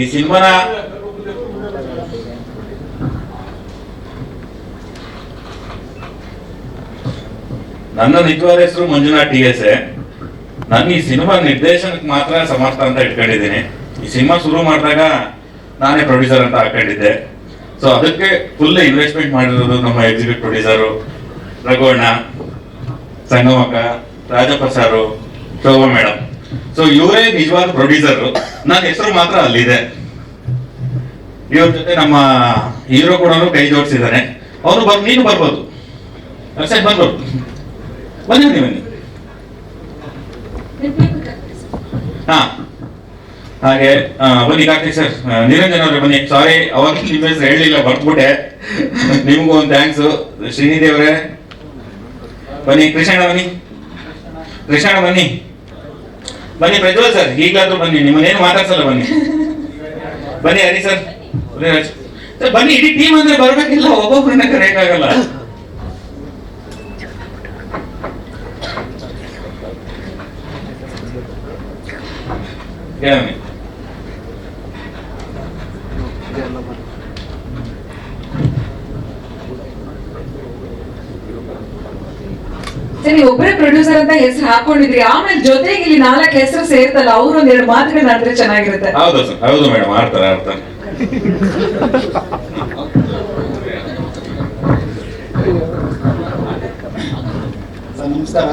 ಈ ಸಿನಿಮಾನ ನನ್ನ ನಿಜವಾದ ಹೆಸರು ಮಂಜುನಾಥ್ ಟಿ ಎಸ್ ನಾನು ಈ ಸಿನಿಮಾ ನಿರ್ದೇಶನಕ್ಕೆ ಮಾತ್ರ ಸಮರ್ಥ ಅಂತ ಇಟ್ಕೊಂಡಿದ್ದೀನಿ. ಈ ಸಿನಿಮಾ ಶುರು ಮಾಡಿದಾಗ ನಾನೇ ಪ್ರೊಡ್ಯೂಸರ್ ಅಂತ ಹಾಕೊಂಡಿದ್ದೆ. ಸೊ ಅದಕ್ಕೆ ಫುಲ್ ಇನ್ವೆಸ್ಟ್ಮೆಂಟ್ ಮಾಡಿರೋದು ನಮ್ಮ ಎಕ್ಸಿಕ್ಯೂಟಿವ್ ಪ್ರೊಡ್ಯೂಸರು ರಘುವಣ್ಣ ಸಂಗಮಕ್ಕ ರಾಜಪ್ರಸಾರು ಶೋಭ ಮೇಡಮ್ ಸೊ ಇವರೇ ನಿಜವಾದ ಪ್ರೊಡ್ಯೂಸರು ನನ್ನ ಹೆಸರು ಮಾತ್ರ ಅಲ್ಲಿದೆ. ಇವ್ರ ಜೊತೆ ನಮ್ಮ ಹೀರೋ ಕೂಡ ಕೈ ಜೋಡಿಸಿದ್ದಾರೆ. ಅವರು ಬರ್, ನೀನು ಬರ್ಬೋದು. ಅರ್ಷದ್ ಬರ್ಬೋದು. ಬನ್ನಿ ಬನ್ನಿ ಬನ್ನಿ. ಹಾ. ಹಾಗೆ ಬನ್ನಿ ಕಾರ್ತಿಕ್ ಸರ್. ನಿರಂಜನ್ ಅವ್ರೆ, ಬನ್ನಿ. ಸಾರಿ ಅವಾಗ ನಿಮ್ಮ ಹೆಸರು ಹೇಳಲಿಲ್ಲ ಬರ್ತ್ಬಿಟ್ಟೆ ನಿಮಗೂ ಒಂದು ಥ್ಯಾಂಕ್ಸ್ ಶ್ರೀನಿಧಿ ಅವರೇ ಬನ್ನಿ, ಕೃಷ್ಣಣ್ಣ ಬನ್ನಿ. ಕೃಷ್ಣಣ್ಣ ಬನ್ನಿ. ಬನ್ನಿ ಪ್ರಜ್ವಲ್ ಸರ್, ಈಗಲಾದ್ರೂ ಬನ್ನಿ, ನಿಮ್ಮನ್ನೇನು ಮಾತಾಡ್ಸಲ್ಲ ಬನ್ನಿ. ಬನ್ನಿ ಹರಿ ಸರ್, ಬನ್ನಿ ರಾಜ್. ಸರ್. ಬನ್ನಿ, ಇಡೀ ಟೀಮ್ ಅಂದ್ರೆ ಬರ್ಬೇಕಿಲ್ಲ ಒಬ್ಬೊಬ್ಬರನ್ನ ಕರೆಯಕ್ಕಾಗಲ್ಲ ಹೇಳಿ ಸರಿ ನೀವು ಒಬ್ಬರೇ ಪ್ರೊಡ್ಯೂಸರ್ ಅಂತ ಹೆಸರು ಹಾಕೊಂಡಿದ್ರಿ. ಆಮೇಲೆ ಜೊತೆಗೆ ಇಲ್ಲಿ ನಾಲ್ಕು ಹೆಸರು ಸೇರ್ತಲ್ಲ ಅವ್ರು ಎರಡು ಮಾತುಗಳನ್ನ ಆಡಿದ್ರೆ ಚೆನ್ನಾಗಿರುತ್ತೆ. ಹೌದು ಸರ್ ಹೌದು ಮೇಡಮ್ ಆಡ್ತಾರೆ ಆಡ್ತಾರೆ ಸರ್ ನಮಸ್ಕಾರ.